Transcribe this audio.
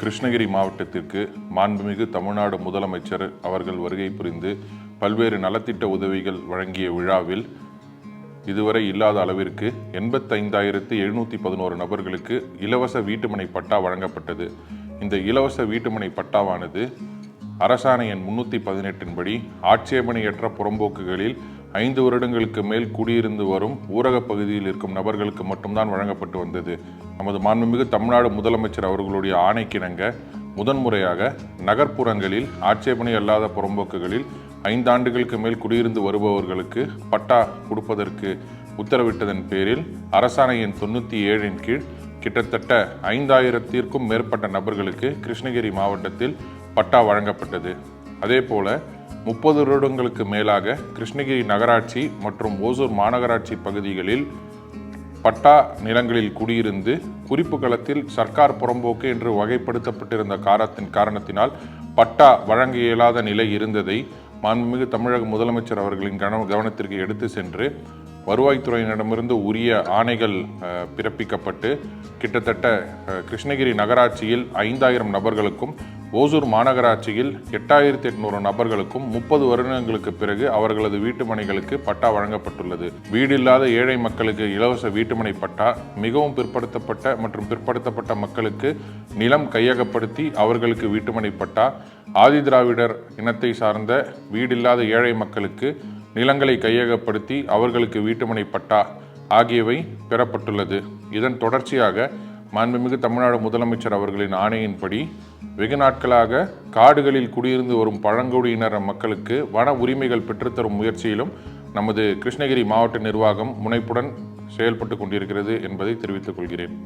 கிருஷ்ணகிரி மாவட்டத்திற்கு மாண்புமிகு தமிழ்நாடு முதலமைச்சர் அவர்கள் வருகை புரிந்து பல்வேறு நலத்திட்ட உதவிகள் வழங்கிய விழாவில் இதுவரை இல்லாத அளவிற்கு எண்பத்தைந்தாயிரத்து எழுநூற்றி பதினோரு நபர்களுக்கு இலவச வீட்டுமனை பட்டா வழங்கப்பட்டது. இந்த இலவச வீட்டுமனை பட்டாவானது அரசாணை எண் முன்னூற்றி பதினெட்டின்படி ஆட்சேபனையற்ற புறம்போக்குகளில் ஐந்து வருடங்களுக்கு மேல் குடியிருந்து வரும் ஊரகப் பகுதியில் இருக்கும் நபர்களுக்கு மட்டும்தான் வழங்கப்பட்டு வந்தது. நமது மாண்புமிகு தமிழ்நாடு முதலமைச்சர் அவர்களுடைய ஆணைக்கிணங்க முதன்முறையாக நகர்ப்புறங்களில் ஆட்சேபனை அல்லாத புறம்போக்குகளில் ஐந்தாண்டுகளுக்கு மேல் குடியிருந்து வருபவர்களுக்கு பட்டா கொடுப்பதற்கு உத்தரவிட்டதன் பேரில் அரசாணையின் தொண்ணூற்றி ஏழின் கீழ் கிட்டத்தட்ட ஐந்தாயிரத்திற்கும் மேற்பட்ட நபர்களுக்கு கிருஷ்ணகிரி மாவட்டத்தில் பட்டா வழங்கப்பட்டது. அதேபோல முப்பது வருடங்களுக்கு மேலாக கிருஷ்ணகிரி நகராட்சி மற்றும் ஓசூர் மாநகராட்சி பகுதிகளில் பட்டா நிலங்களில் குடியிருந்து குறிப்பு களத்தில் சர்க்கார் புறம்போக்கு என்று வகைப்படுத்தப்பட்டிருந்த காரத்தின் காரணத்தினால் பட்டா வழங்க இயலாத நிலை இருந்ததை மாண்புமிகு தமிழக முதலமைச்சர் அவர்களின் கவன கவனத்திற்கு எடுத்து சென்று வருவாய்த்துறையினரிடமிருந்து உரிய ஆணைகள் பிறப்பிக்கப்பட்டு கிட்டத்தட்ட கிருஷ்ணகிரி நகராட்சியில் ஐந்தாயிரம் நபர்களுக்கும் ஓசூர் மாநகராட்சியில் எட்டாயிரத்தி எட்நூறு நபர்களுக்கும் முப்பது வருடங்களுக்கு பிறகு அவர்களது வீட்டுமனைகளுக்கு பட்டா வழங்கப்பட்டுள்ளது. வீடில்லாத ஏழை மக்களுக்கு இலவச வீட்டுமனை பட்டா மிகவும் பிற்படுத்தப்பட்ட மற்றும் பிற்படுத்தப்பட்ட மக்களுக்கு நிலம் கையகப்படுத்தி அவர்களுக்கு வீட்டுமனை பட்டா ஆதிதிராவிடர் இனத்தை சார்ந்த வீடில்லாத ஏழை மக்களுக்கு நிலங்களை கையகப்படுத்தி அவர்களுக்கு வீட்டுமனை பட்டா ஆகியவை பெறப்பட்டுள்ளது. இதன் தொடர்ச்சியாக மாண்புமிகு தமிழ்நாடு முதலமைச்சர் அவர்களின் ஆணையின்படி வெகு நாட்களாக காடுகளில் குடியிருந்து வரும் பழங்குடியினர் மக்களுக்கு வன உரிமைகள் பெற்றுத்தரும் முயற்சியிலும் நமது கிருஷ்ணகிரி மாவட்ட நிர்வாகம் முனைப்புடன் செயல்பட்டு கொண்டிருக்கிறது என்பதை தெரிவித்துக் கொள்கிறேன்.